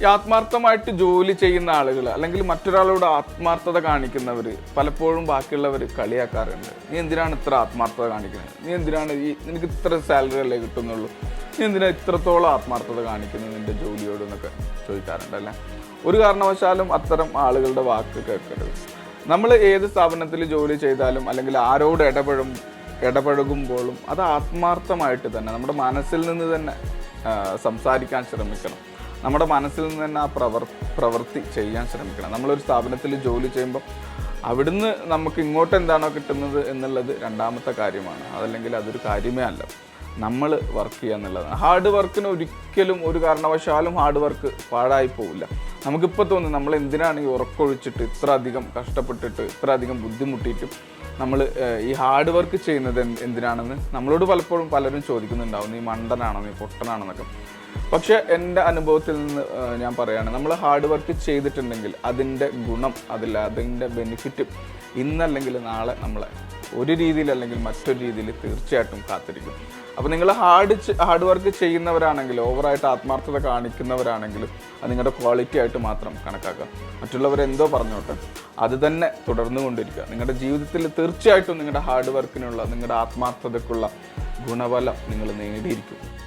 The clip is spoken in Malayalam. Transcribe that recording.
ഈ ആത്മാർത്ഥമായിട്ട് ജോലി ചെയ്യുന്ന ആളുകൾ അല്ലെങ്കിൽ മറ്റൊരാളോട് ആത്മാർത്ഥത കാണിക്കുന്നവർ പലപ്പോഴും ബാക്കിയുള്ളവർ കളിയാക്കാറുണ്ട്. നീ എന്തിനാണ് ഇത്ര ആത്മാർത്ഥത കാണിക്കുന്നത്? നീ എന്തിനാണ് ഈ നിനക്ക് ഇത്ര സാലറി അല്ലേ കിട്ടുന്നുള്ളൂ? നീ എന്തിനാണ് ഇത്രത്തോളം ആത്മാർത്ഥത കാണിക്കുന്നത് നിന്റെ ജോലിയോട്? എന്നൊക്കെ ചോദിക്കാറുണ്ട് അല്ലേ? ഒരു കാരണവശാലും അത്തരം ആളുകളുടെ വാക്ക് കേൾക്കരുത്. നമ്മൾ ഏത് സ്ഥാപനത്തിൽ ജോലി ചെയ്താലും അല്ലെങ്കിൽ ആരോട് ഇടപെടും ഇടപഴകുമ്പോഴും അത് ആത്മാർത്ഥമായിട്ട് തന്നെ നമ്മുടെ മനസ്സിൽ നിന്ന് തന്നെ സംസാരിക്കാൻ ശ്രമിക്കണം. നമ്മുടെ മനസ്സിൽ നിന്ന് തന്നെ ആ പ്രവർ പ്രവൃത്തി ചെയ്യാൻ ശ്രമിക്കണം. നമ്മളൊരു സ്ഥാപനത്തിൽ ജോലി ചെയ്യുമ്പോൾ അവിടുന്ന് നമുക്ക് ഇങ്ങോട്ട് എന്താണോ കിട്ടുന്നത് എന്നുള്ളത് രണ്ടാമത്തെ കാര്യമാണ്. അതല്ലെങ്കിൽ അതൊരു കാര്യമേ അല്ല. നമ്മൾ വർക്ക് ചെയ്യുക എന്നുള്ളതാണ്. ഹാർഡ് വർക്കിന് ഒരിക്കലും ഒരു കാരണവശാലും ഹാർഡ് വർക്ക് പാഴായി പോവില്ല. നമുക്കിപ്പോൾ തോന്നുന്നു നമ്മൾ എന്തിനാണ് ഈ ഉറക്കൊഴിച്ചിട്ട് ഇത്ര അധികം കഷ്ടപ്പെട്ടിട്ട് ഇത്ര അധികം ബുദ്ധിമുട്ടിയിട്ടും നമ്മൾ ഈ ഹാർഡ് വർക്ക് ചെയ്യുന്നത് എന്തിനാണെന്ന് നമ്മളോട് പലപ്പോഴും പലരും ചോദിക്കുന്നുണ്ടാവും. നീ മണ്ടനാണോ? നീ പൊട്ടനാണെന്നൊക്കെ പക്ഷെ എന്റെ അനുഭവത്തിൽ നിന്ന് ഞാൻ പറയുകയാണ് നമ്മൾ ഹാർഡ് വർക്ക് ചെയ്തിട്ടുണ്ടെങ്കിൽ അതിന്റെ ഗുണം അതിൽ അതിന്റെ ബെനിഫിറ്റ് ഇന്നല്ലെങ്കിൽ നാളെ നമ്മളെ ഒരു രീതിയിൽ അല്ലെങ്കിൽ മറ്റൊരു രീതിയിൽ തീർച്ചയായിട്ടും കാത്തിരിക്കും. അപ്പോൾ നിങ്ങൾ ഹാർഡ് ഹാർഡ് വർക്ക് ചെയ്യുന്നവരാണെങ്കിൽ ഓവറായിട്ട് ആത്മാർത്ഥത കാണിക്കുന്നവരാണെങ്കിലും അത് നിങ്ങളുടെ ക്വാളിറ്റി ആയിട്ട് മാത്രം കണക്കാക്കുക. മറ്റുള്ളവരെന്തോ പറഞ്ഞോട്ടെ അത് തന്നെ തുടർന്നു കൊണ്ടിരിക്കുക. നിങ്ങളുടെ ജീവിതത്തിൽ തീർച്ചയായിട്ടും നിങ്ങളുടെ ഹാർഡ് വർക്കിനുള്ള നിങ്ങളുടെ ആത്മാർത്ഥതയ്ക്കുള്ള ഗുണഫലം നിങ്ങൾ നേടിയിരിക്കും.